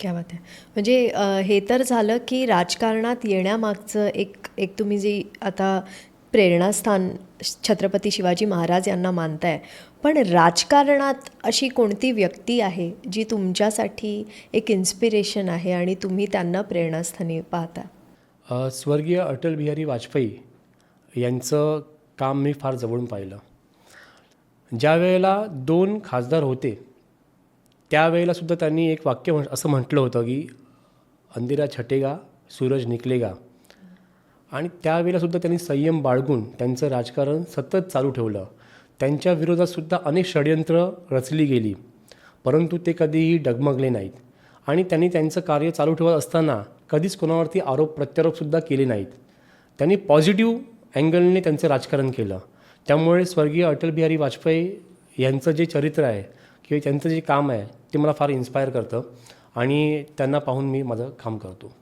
क्या बात आहे. म्हणजे हे तर झालं की राजकारणात येण्यामागचं एक एक तुम्ही जी आता प्रेरणास्थान छत्रपती शिवाजी महाराज यांना मानताय पण राजकारणात अशी कोणती व्यक्ती आहे जी तुमच्यासाठी एक इन्स्पिरेशन आहे आणि तुम्ही त्यांना प्रेरणास्थानी पाहता? स्वर्गीय अटल बिहारी वाजपेयी यांचं काम मी फार जवळून पाहिलं. ज्या वेळेला दोन खासदार होते त्यावेळेला सुद्धा त्यांनी एक वाक्य म्हण असं म्हटलं होतं की अंधेरा छटेगा सूरज निकलेगा. आणि त्यावेळेला सुद्धा त्यांनी संयम बाळगून त्यांचं राजकारण सतत चालू ठेवलं. त्यांच्या विरोधात सुद्धा अनेक षडयंत्र रचली गेली परंतु ते कधीही डगमगले नाहीत. आणि त्यांनी त्यांचं कार्य चालू ठेवत असताना कधीच कोणावरती आरोप प्रत्यारोपसुद्धा केले नाहीत. त्यांनी पॉझिटिव्ह अँगलने त्यांचं राजकारण केलं. त्यामुळे स्वर्गीय अटल बिहारी वाजपेयी यांचं जे चरित्र आहे किंवा त्यांचं जे काम आहे ते मला फार इन्स्पायर करतं आणि त्यांना पाहून मी माझं काम करतो.